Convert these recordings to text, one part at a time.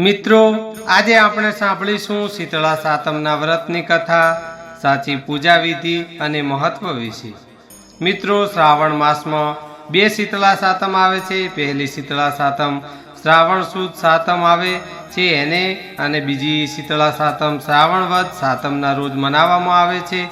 મિત્રો, આજે આપણે સાંભળીશું શીતળા સાતમના વ્રતની કથા, સાચી પૂજા વિધિ અને મહત્વ વિશે. મિત્રો, શ્રાવણ માસમાં બે શીતળા સાતમ આવે છે. પહેલી શીતળા સાતમ શ્રાવણ સુદ સાતમ આવે છે એને અને બીજી શીતળા સાતમ શ્રાવણ વધ સાતમના રોજ મનાવવામાં આવે છે.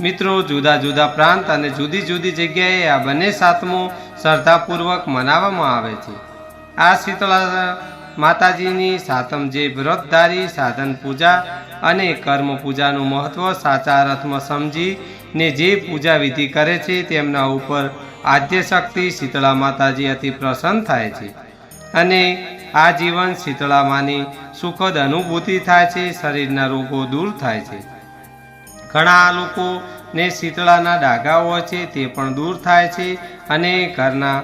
મિત્રો, જુદા જુદા પ્રાંત અને જુદી જુદી જગ્યાએ આ બંને સાતમો શ્રદ્ધાપૂર્વક મનાવવામાં આવે છે. આ શીતળા માતાજીની સાતમ જે વ્રતધારી સાધન પૂજા અને કર્મ પૂજાનું મહત્વ સાચા અર્થમાં સમજીને જે પૂજા વિધિ કરે છે તેમના ઉપર આદ્ય શક્તિ શીતળા માતાજી અતિ પ્રસન્ન થાય છે. અને આ જીવન શીતળામાંની સુખદ અનુભૂતિ થાય છે, શરીરના રોગો દૂર થાય છે. ઘણા લોકોને શીતળાના ડાઘા હોય છે તે પણ દૂર થાય છે અને ઘરના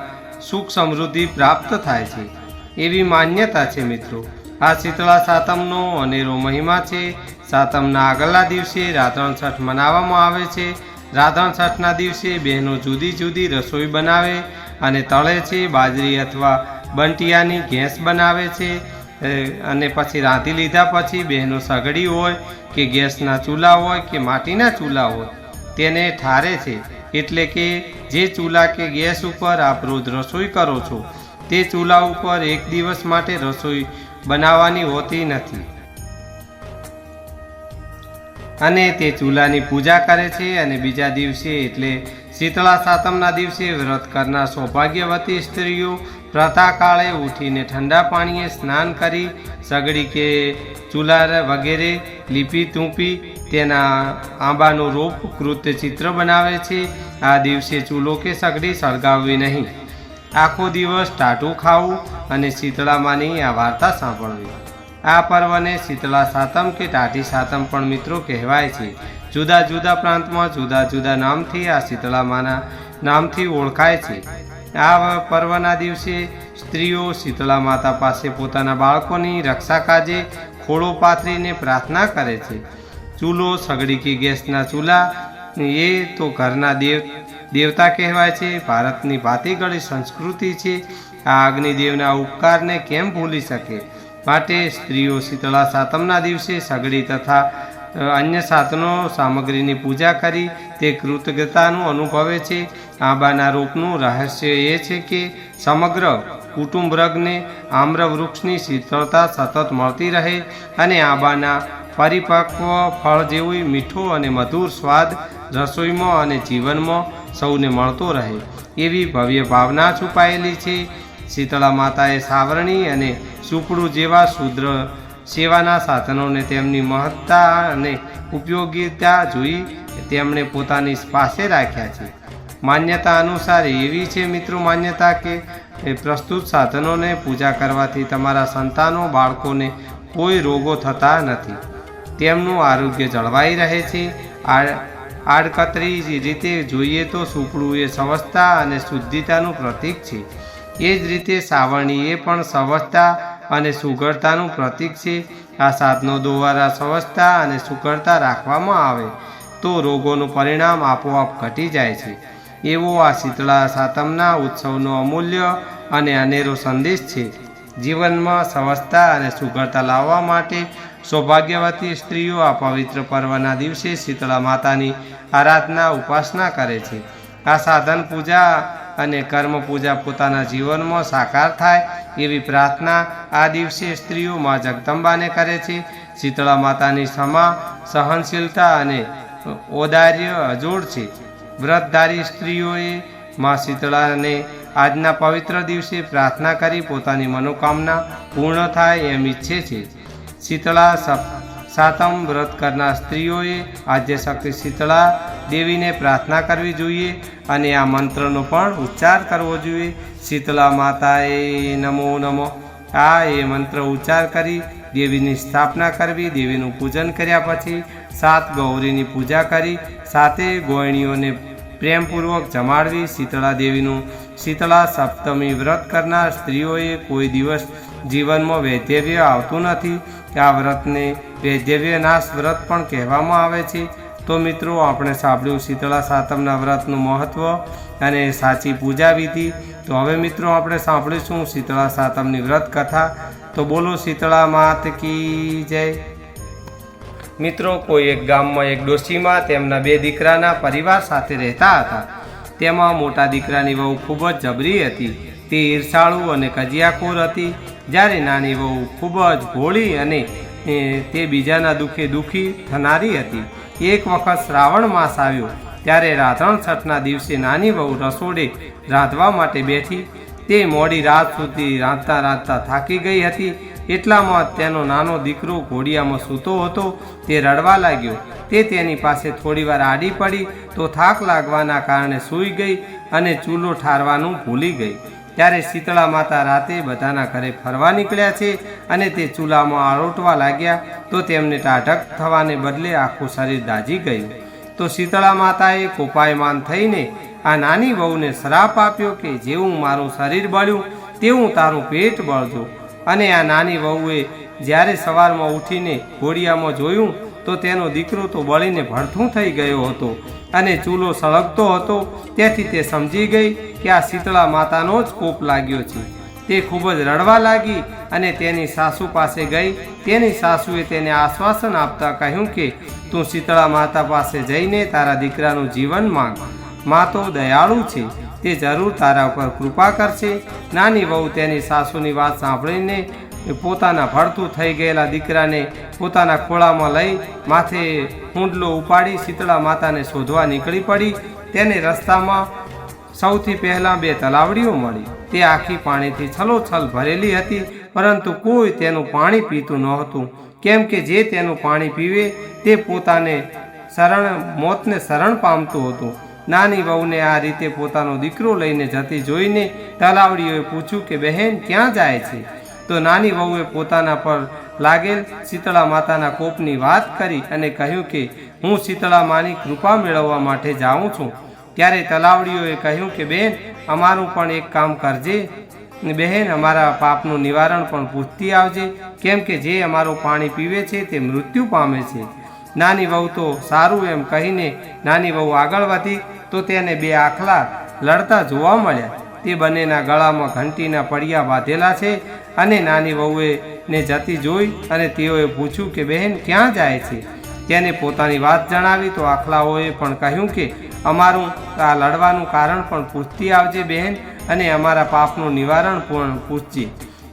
સુખ સમૃદ્ધિ પ્રાપ્ત થાય છે. એવી માન્યતા છે મિત્રો. આ શીતળા સાતમનો અનેરો મહિમા છે. સાતમના આગલા દિવસે રાધણ છઠ મનાવવામાં આવે છે. રાધણ છઠના દિવસે બહેનો જુદી જુદી રસોઈ બનાવે અને તળે છે, બાજરી અથવા બંટિયાની ગેસ બનાવે છે. અને પછી રાંધી લીધા પછી બહેનો સગડી હોય કે ગેસના ચૂલા હોય કે માટીના ચૂલા હોય, તેને ઠારે છે. એટલે કે જે ચૂલા કે ગેસ ઉપર આપ રોજ રસોઈ કરો છો તે ચૂલા ઉપર એક દિવસ માટે રસોઈ બનાવવાની હોતી નથી. અને તે ચૂલાની પૂજા કરે છે અને બીજા દિવસે એટલે શીતળા સાતમના દિવસે વ્રત કરનાર સૌભાગ્યવતી સ્ત્રીઓ પ્રાતઃકાળે ઉઠીને ઠંડા પાણીએ સ્નાન કરી સગડી કે ચૂલા વગેરે લીપી તૂંપી તેના આંબાનું રૂપ કૃત્ય ચિત્ર બનાવે છે. આ દિવસે ચૂલો કે સગડી સળગાવવી નહીં. આખો દિવસ ટાટું ખાવું અને શીતળામાંની આ વાર્તા સાંભળવી. આ પર્વને શીતળા સાતમ કે ટાઢી સાતમ પણ મિત્રો કહેવાય છે. જુદા જુદા પ્રાંતમાં જુદા જુદા નામથી આ શીતળામાના નામથી ઓળખાય છે. આ પર્વના દિવસે સ્ત્રીઓ શીતળા માતા પાસે પોતાના બાળકોની રક્ષા કાજે ખોળો પાથરીને પ્રાર્થના કરે છે. ચૂલો સગડી કે ગેસના ચૂલા, એ તો ઘરના દેવ દેવતા કહેવાય છે, ભારતની ભાતીગળી સંસ્કૃતિ છે. આ અગ્નિદેવના ઉપકારને કેમ ભૂલી શકે? માટે સ્ત્રીઓ શીતળા સાતમના દિવસે સગડી તથા અન્ય સાધનો સામગ્રીની પૂજા કરી તે કૃતજ્ઞતાનું અનુભવે છે. આંબાના રોપનું રહસ્ય એ છે કે, સમગ્ર કુટુંબ વર્ગને આમ્ર વૃક્ષની શીતળતા સતત મળતી રહે અને આંબાના પરિપક્વ ફળ જેવું મીઠું અને મધુર સ્વાદ રસોઈમાં અને જીવનમાં સૌને મળતો રહે. એવી ભવ્ય ભાવના છુપાયેલી છે. શીતળા માતાએ સાવરણી અને સુપડું જેવા શુદ્ર સેવાના સાધનોને તેમની મહત્તા અને ઉપયોગિતા જોઈ તેમણે પોતાની પાસે રાખ્યા છે. માન્યતા અનુસાર એવી છે મિત્રો માન્યતા કે પ્રસ્તુત સાધનોને પૂજા કરવાથી તમારા સંતાનો, બાળકોને કોઈ રોગો થતા નથી. તેમનું આરોગ્ય જળવાઈ રહે છે. આ આડકતરી રીતે જોઈએ તો સુપડું એ સ્વસ્થતા અને શુદ્ધિતાનું પ્રતીક છે. એ જ રીતે સાવરણી એ પણ સ્વસ્થતા અને સુઘડતાનું પ્રતીક છે. આ સાધનો દ્વારા સ્વસ્થતા અને સુઘડતા રાખવામાં આવે તો રોગોનું પરિણામ આપોઆપ ઘટી જાય છે. એવો આ શીતળા સાતમના ઉત્સવનો અમૂલ્ય અને અનેરો સંદેશ છે. જીવનમાં સ્વસ્થતા અને સુઘડતા લાવવા માટે સૌભાગ્યવતી સ્ત્રીઓ આ પવિત્ર પર્વના દિવસે શીતળા માતાની આરાધના, ઉપાસના કરે છે. આ સાધન પૂજા અને કર્મ પૂજા પોતાના જીવનમાં સાકાર થાય એવી પ્રાર્થના આ દિવસે સ્ત્રીઓ મા જગદંબાને કરે છે. શીતળા માતાની ક્ષમા, સહનશીલતા અને ઔદાર્ય અજોડ છે. વ્રતધારી સ્ત્રીઓએ મા શીતળાને આજના પવિત્ર દિવસે પ્રાર્થના કરી પોતાની મનોકામના પૂર્ણ થાય એમ ઈચ્છે છે. શીતળા સાતમ વ્રત કરનાર સ્ત્રીઓએ આજે શક્તિ શીતળા દેવીને પ્રાર્થના કરવી જોઈએ અને આ મંત્રનો પણ ઉચ્ચાર કરવો જોઈએ. શીતળા માતાએ નમો નમો. આ એ મંત્ર ઉચ્ચાર કરી દેવીની સ્થાપના કરવી, દેવીનું પૂજન કર્યા પછી સાત ગૌરીની પૂજા કરી સાતે ગોયણીઓને પ્રેમપૂર્વક જમાડવી શીતળા દેવીનું. શીતળા સપ્તમી વ્રત કરનાર સ્ત્રીઓએ કોઈ દિવસ જીવનમાં વૈધવ્ય આવતું નથી. આ વ્રતને વૈધવ્ય નાશ વ્રત પણ કહેવામાં આવે છે. તો મિત્રો, આપણે સાંભળ્યું શીતળા સાતમના વ્રતનું મહત્ત્વ અને સાચી પૂજા વિધિ. તો હવે મિત્રો, આપણે સાંભળીશું શીતળા સાતમની વ્રત કથા. તો બોલો શીતળા માત કી જય. મિત્રો, કોઈ એક ગામમાં એક ડોશીમાં તેમના બે દીકરાના પરિવાર સાથે રહેતા હતા. તેમાં મોટા દીકરાની વહુ ખૂબ જ જબરી હતી. તે ઈર્ષાળુ અને કજિયાખોર હતી. જ્યારે નાની વહુ ખૂબ જ ભોળી અને તે બીજાના દુઃખે દુઃખી થનારી હતી. એક વખત શ્રાવણ માસ આવ્યો. ત્યારે રાધણ છઠના દિવસે નાની વહુ રસોડે રાંધવા માટે બેઠી. તે મોડી રાત સુધી રાંધતા રાંધતા થાકી ગઈ હતી. એટલામાં તેનો નાનો દીકરો ઘોડિયામાં સૂતો હતો, તે રડવા લાગ્યો. તે તેની પાસે થોડીવાર આડી પડી તો થાક લાગવાના કારણે સૂઈ ગઈ અને ચૂલો ઠારવાનું ભૂલી ગઈ. ત્યારે શીતળા માતા રાતે બધાના ઘરે ફરવા નીકળ્યા છે અને તે ચૂલામાં આરોટવા લાગ્યા તો તેમને ટાઢક થવાને બદલે આખું શરીર દાઝી ગયું. તો શીતળા માતાએ કોપાયમાન થઈને આ નાની વહુને શ્રાપ આપ્યો કે જેવું મારું શરીર બળ્યું, તેવું તારું પેટ બળજો. અને આ નાની વહુએ જ્યારે સવારમાં ઉઠીને ઘોડિયામાં જોયું, તો તેનો દીકરો તો બળીને ભડથું થઈ ગયો હતો અને ચૂલો સળગતો હતો. તેથી તે સમજી ગઈ કે આ શીતળા માતાનો જ કોપ લાગ્યો છે. તે ખૂબ જ રડવા લાગી અને તેની સાસુ પાસે ગઈ. તેની સાસુએ તેને આશ્વાસન આપતા કહ્યું કે, તું શીતળા માતા પાસે જઈને તારા દીકરાનું જીવન માંગ. મા તો દયાળુ છે. તે જરૂર તારા ઉપર કૃપા કરશે. નાની વહુ તેની સાસુની વાત સાંભળીને પોતાના ભળતું થઈ ગયેલા દીકરાને પોતાના ખોળામાં લઈ માથે હુંડલો ઉપાડી શીતળા માતાને શોધવા નીકળી પડી. તેને રસ્તામાં સૌથી પહેલાં બે તલાવડીઓ મળી. તે આખી પાણીથી છલોછલ ભરેલી હતી, પરંતુ કોઈ તેનું પાણી પીતું નહોતું. કેમ કે જે તેનું પાણી પીવે તે પોતાને શરણ, મોતને શરણ પામતું હતું. નાની વહુને આ રીતે પોતાનો દીકરો લઈને જતી જોઈને તલાવડીઓએ પૂછ્યું કે, બહેન, ક્યાં જાય છે? તો નાની વહુએ પોતાના પર લાગેલ શીતળા માતાના કોપની વાત કરી અને કહ્યું કે, હું શીતળા માની કૃપા મેળવવા માટે જાઉં છું. ત્યારે તલાવડીઓએ કહ્યું કે, બહેન, અમારું પણ એક કામ કરજે. બહેન, અમારા પાપનું નિવારણ પણ પૂછતી આવજે. કેમ કે જે અમારું પાણી પીવે છે તે મૃત્યુ પામે છે. નાની વહુ તો સારું એમ કહીને નાની વહુ આગળ વધી તો તેને બે આખલા લડતા જોવા મળ્યા. તે બંનેના ગળામાં ઘંટીના પડિયા બાંધેલા છે અને નાની વહુએ ને જતી જોઈ અને તેઓએ પૂછ્યું કે, બહેન, ક્યાં જાય છે? તેને પોતાની વાત જણાવી તો આખલાઓએ પણ કહ્યું કે, અમારું આ લડવાનું કારણ પણ પૂછતી આવજે બહેન અને અમારા પાપનું નિવારણ પણ પૂછજે.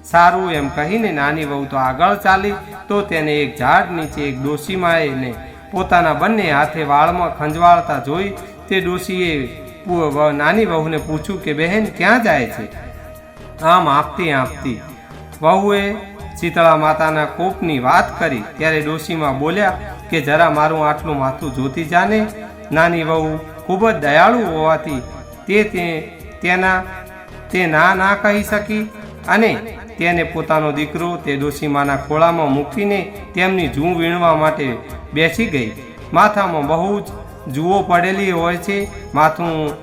સારું એમ કહીને નાની વહુ તો આગળ ચાલી તો તેને એક ઝાડ નીચે એક ડોશીમાએ પોતાના બંને હાથે વાળમાં ખંજવાળતા જોઈ તે ડોશીએ નાની વહુને પૂછ્યું કે, બહેન, ક્યાં જાય છે? આમ આપતી આપતી. વહુએ શીતળા માતાના કોપની વાત કરી, ત્યારે ડોશીમાં બોલ્યા કે, જરા મારું આટલું માથું જોતી જાને. નાની વહુ ખૂબ જ દયાળુ હોવાથી તે તે- તેના, તે ના ના કહી શકી અને તેને પોતાનો દીકરો તે ડોશીમાના ખોળામાં મૂકીને તેમની જૂ વીણવા માટે બેસી ગઈ. માથામાં બહુ જ જુઓ પડેલી હોય છે, માથું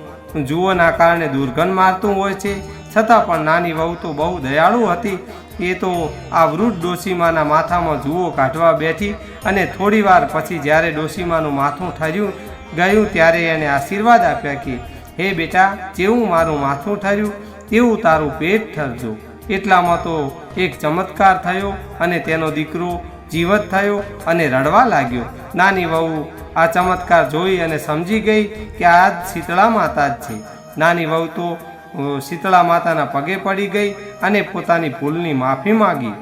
જુઓના કારણે દુર્ગંધ મારતું હોય છે. છતાં પણ નાની વહુ તો બહુ દયાળુ હતી. એ તો આ વૃદ્ધ ડોશીમાના માથામાં જુઓ કાઢવા બેઠી અને થોડીવાર પછી જ્યારે ડોશીમાનું માથું ઠર્યું, ગયું ત્યારે એને આશીર્વાદ આપ્યા કે, હે બેટા, જેવું મારું માથું ઠર્યું, તેવું તારું પેટ ઠરજો. એટલામાં તો એક ચમત્કાર થયો અને તેનો દીકરો જીવત થયો અને રડવા લાગ્યો. નાની વહુ, આ ચમત્કાર જોઈ અને સમજી ગઈ કે આ જ શીતળા માતા જ છે. નાની વહુ તો શીતળા માતાના પગે પડી ગઈ અને પોતાની ભૂલની માફી માંગી.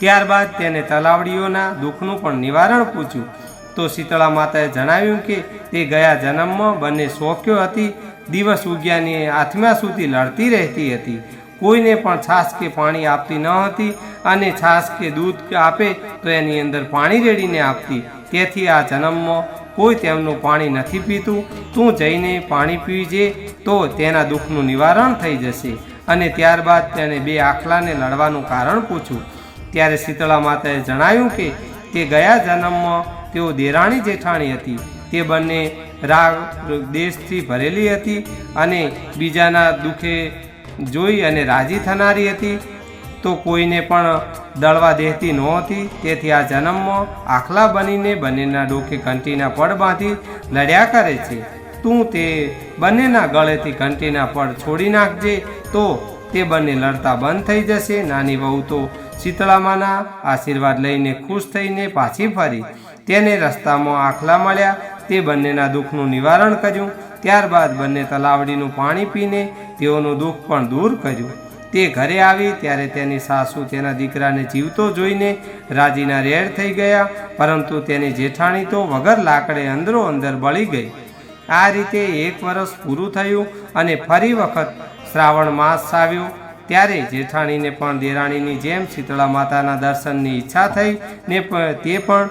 ત્યારબાદ તેને તલાવડીઓના દુઃખનું પણ નિવારણ પૂછ્યું. તો શીતળા માતાએ જણાવ્યું કે તે ગયા જન્મમાં બંને શોખ્યો હતી. દિવસ ઉગ્યાની આત્મા સુધી લડતી રહેતી હતી. કોઈને પણ છાશ કે પાણી આપતી ન હતી અને છાશ કે દૂધ આપે તો એની અંદર પાણી રેડીને આપતી. તેથી આ જન્મમાં કોઈ તેમનું પાણી નથી પીતું. તું જઈને પાણી પીજે તો તેના દુઃખનું નિવારણ થઈ જશે અને ત્યારબાદ તેને બે આખલાને લડવાનું કારણ પૂછ્યું ત્યારે શીતળા માતાએ જણાવ્યું કે તે ગયા જન્મમાં તેઓ દેરાણી જેઠાણી હતી. તે બંને રાગ દેશથી ભરેલી હતી અને બીજાના દુઃખે જોઈ અને રાજી થનારી હતી, તો કોઈને પણ દળવા દેતી નહોતી. તેથી આ જન્મમાં આખલા બનીને બંનેના ડોકે ઘંટીના પડ બાંધી લડ્યા કરે છે. તું તે બંનેના ગળેથી ઘંટીના પડ છોડી નાખજે, તો તે બંને લડતા બંધ થઈ જશે. નાની વહુ તો શીતળામાના આશીર્વાદ લઈને ખુશ થઈને પાછી ફરી. તેને રસ્તામાં આખલા મળ્યા. તે બંનેના દુઃખનું નિવારણ કર્યું. ત્યારબાદ બંને તલાવડીનું પાણી પીને તેઓનું દુઃખ પણ દૂર કર્યું. તે ઘરે આવી ત્યારે તેની સાસુ તેના દીકરાને જીવતો જોઈને રાજીના રેડ થઈ ગયા, પરંતુ તેની જેઠાણી તો વગર લાકડે અંદરો અંદર બળી ગઈ. આ રીતે એક વર્ષ પૂરું થયું અને ફરી વખત શ્રાવણ માસ આવ્યો. ત્યારે જેઠાણીને પણ દેરાણીની જેમ શીતળા માતાના દર્શનની ઈચ્છા થઈ ને તે પણ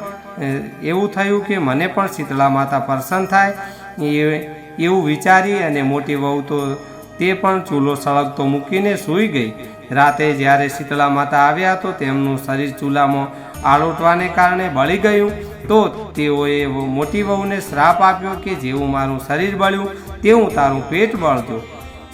એવું થયું કે મને પણ શીતળા માતા પ્રસન્ન થાય. એ એવું વિચારી અને મોટી વહુ તો તે પણ ચૂલો સળગતો મૂકીને સૂઈ ગઈ. રાતે જ્યારે શીતળા માતા આવ્યા તો તેમનું શરીર ચૂલામાં આળોટવાને કારણે બળી ગયું. તો તેઓએ મોટી વહુને શ્રાપ આપ્યો કે જેવું મારું શરીર બળ્યું, તેવું તારું પેટ બળજો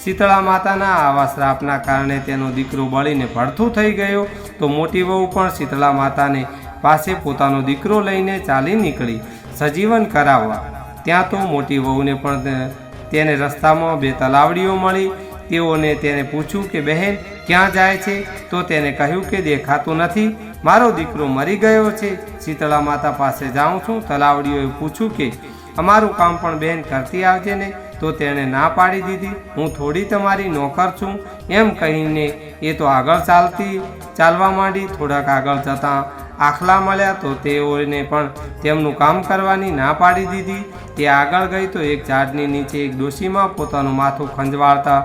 શીતળા માતાના આવા શ્રાપના કારણે તેનો દીકરો બળીને ભડથું થઈ ગયો. તો મોટી વહુ પણ શીતળા માતાને પાસે પોતાનો દીકરો લઈને ચાલી નીકળી. સજીવન કરાવવા ત્યાં તો મોટી વહુને પણ તેને રસ્તામાં બે તલાવડીઓ મળી. તેઓને તેને પૂછ્યું કે, બહેન, ક્યાં જાય છે? તો તેને કહ્યું કે, દેખાતું નથી. મારો દીકરો મરી ગયો છે. શીતળા માતા પાસે જાઉં છું. તલાવડીઓએ પૂછ્યું કે, અમારું કામ પણ બહેન કરતી આવજે ને. તો તેણે ના પાડી દીધી. હું થોડી તમારી નોકર છું. એમ કહીને એ તો આગળ ચાલતી, ચાલવા માંડી. થોડાક આગળ જતાં આખલા મળ્યા તો તેઓને પણ તેમનું કામ કરવાની ના પાડી દીધી. તે આગળ ગઈ તો એક ઝાડની નીચે એક ડોશીમાં પોતાનું માથું ખંજવાળતા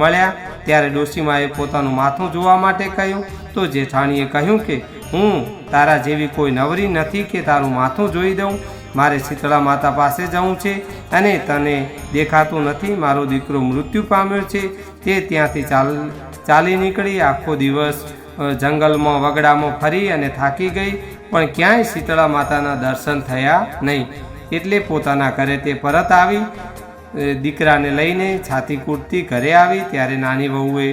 મળ્યા. ત્યારે ડોશીમાએ પોતાનું માથું જોવા માટે કહ્યું, તો જેઠાણીએ કહ્યું કે, હું તારા જેવી કોઈ નવરી નથી કે તારું માથું જોઈ દઉં. મારે શીતળા માતા પાસે જવું છે અને તને દેખાતું નથી. મારો દીકરો મૃત્યુ પામ્યો છે. તે ત્યાંથી ચાલ, ચાલી નીકળી. આખો દિવસ જંગલમાં વગડામાં ફરી અને થાકી ગઈ, પણ ક્યાંય શીતળા માતાના દર્શન થયા નહીં. એટલે પોતાના ઘરે તે પરત આવી દીકરાને લઈને છાતી કૂટતી ઘરે આવી. ત્યારે નાની વહુએ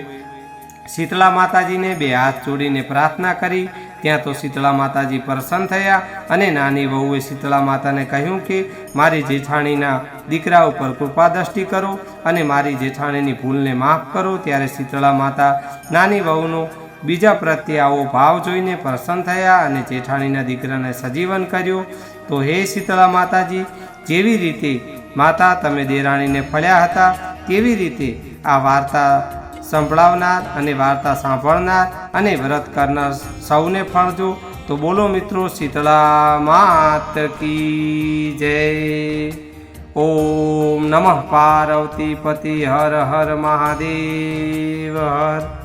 શીતળા માતાજીને બે હાથ જોડીને પ્રાર્થના કરી. ત્યાં તો શીતળા માતાજી પ્રસન્ન થયા અને નાની વહુએ શીતળા માતાને કહ્યું કે, મારી જેઠાણીના દીકરા ઉપર કૃપા દ્રષ્ટિ કરો અને મારી જેઠાણીની ભૂલને માફ કરો. ત્યારે શીતળા માતા નાની વહુનો બીજા પ્રત્યે આવો ભાવ જોઈને પ્રસન્ન થયા અને જેઠાણીના દીકરાને સજીવન કર્યું. તો હે શીતળા માતાજી, જેવી રીતે માતા તમે દેરાણીને ફળ્યા હતા, તેવી રીતે આ વાર્તા સંભળાવનાર અને વાર્તા સાંભળનાર અને વ્રત કરનાર સૌને ફળજો તો બોલો મિત્રો શીતળા માત કી જય. ઓમ નમઃ પાર્વતી પતિ હર હર મહાદેવ હર.